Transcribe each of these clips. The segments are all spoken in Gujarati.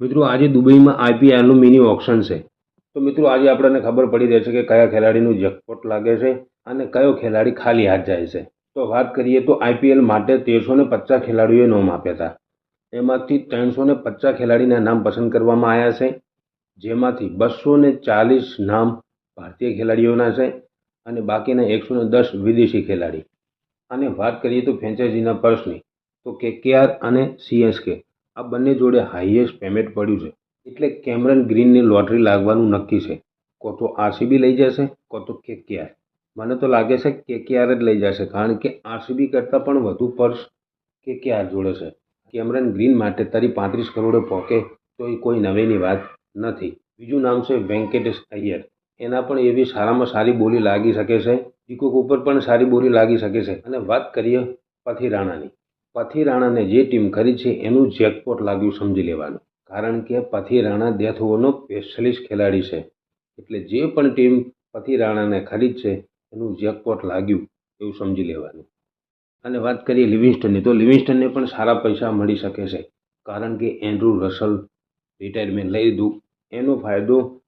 મિત્રો, આજે દુબઈમાં આઈપીએલનું મિની ઓપ્શન છે. તો મિત્રો, આજે આપણને ખબર પડી રહે છે કે કયા ખેલાડીનું જેકપોટ લાગે છે અને કયો ખેલાડી ખાલી હાથ જાય છે. તો વાત કરીએ તો આઈપીએલ માટે તેરસો ને પચાસ ખેલાડીઓએ નામ આપ્યા હતા. એમાંથી ત્રણસો ને પચાસ ખેલાડીના નામ પસંદ કરવામાં આવ્યા છે. જેમાંથી બસો ને ચાલીસ નામ ભારતીય ખેલાડીઓના છે અને બાકીના એકસો ને દસ વિદેશી ખેલાડી. અને વાત કરીએ તો ફ્રેન્ચાઇઝીના પર્સની, તો કેકેઆર અને સીએસકે આ બંને જોડે હાઈએસ્ટ પેમેન્ટ પડ્યું છે. એટલે કેમરન ગ્રીનની લોટરી લાગવાનું નક્કી છે. કો તો આરસીબી લઈ જશે, કો તો કેકેઆર. મને તો લાગે છે કેકેઆર જ લઈ જશે, કારણ કે આરસીબી કરતાં પણ વધુ પર્સ કેકેઆર જોડે છે. કેમરન ગ્રીન માટે તારી પાંત્રીસ કરોડે પોકે, તો એ કોઈ નવેની વાત નથી. બીજું નામ છે વેંકટેશ અય્યર. એના પણ એવી સારામાં સારી બોલી લાગી શકે છે. પીકોક ઉપર પણ સારી બોલી લાગી શકે છે. અને વાત કરીએ પથી રાણાની પથી રાણાને જે ટીમ ખરીદ છે એનું જેકપોટ લાગ્યું સમજી લેવાનું. કારણ કે પથી રાણા ડેથ ઓવરનો સ્પેશિયલિસ્ટ ખેલાડી છે. એટલે જે પણ ટીમ પથી રાણાને ખરીદ છે, એનું જેકપોટ લાગ્યું એવું સમજી લેવાનું. અને વાત કરીએ લિવિંગસ્ટનની, તો લિવિંસ્ટનને પણ સારા પૈસા મળી શકે છે. કારણ કે એન્ડ્રુ રસલ રિટાયરમેન્ટ લઈ લીધું. એનો ફાયદો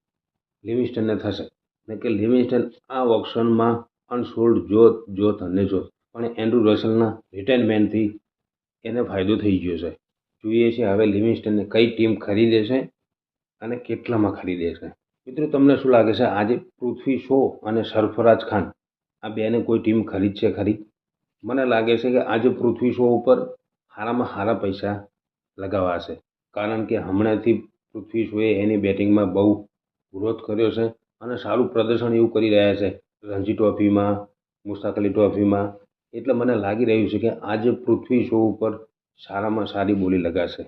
લિવિંગસ્ટનને થશે. ને કે લિવિંગસ્ટન આ ઓપ્શનમાં અનસોલ્ડ જોત જોત અને જોત પણ એન્ડ્રુ રસલના રિટાયરમેન્ટથી એને ફાયદો થઈ ગયો છે. જોઈએ છે હવે લિવિંગસ્ટનને કઈ ટીમ ખરીદે છે અને કેટલામાં ખરીદે છે. મિત્રો, તમને શું લાગે છે? આજે પૃથ્વી શો અને સરફરાજ ખાન, આ બેને કોઈ ટીમ ખરીદશે ખરી? મને લાગે છે કે આજે પૃથ્વી શો ઉપર સારામાં સારા પૈસા લગાવાશે. કારણ કે હમણાંથી પૃથ્વી શોએ એની બેટિંગમાં બહુ ગ્રોથ કર્યો છે અને સારું પ્રદર્શન એવું કરી રહ્યા છે. રણજી ટ્રોફીમાં મુસ્તાક અલી ટ્રોફીમાં એટલે મને લાગી રહ્યું છે કે આજે પૃથ્વી શો ઉપર સારામાં સારી બોલી લગાશે.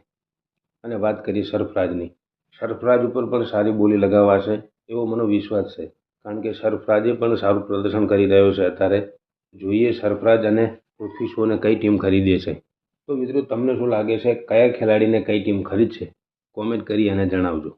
અને વાત કરીએ સરફરાજની. સરફરાજ ઉપર પણ સારી બોલી લગાવાશે એવો મને વિશ્વાસ છે. કારણ કે સરફરાજે પણ સારું પ્રદર્શન કરી રહ્યો છે અત્યારે. જોઈએ સરફરાજ અને પૃથ્વી શોને કઈ ટીમ ખરીદે છે. તો મિત્રો, તમને શું લાગે છે, કયા ખેલાડીને કઈ ટીમ ખરીદશે? કોમેન્ટ કરી અને જણાવજો.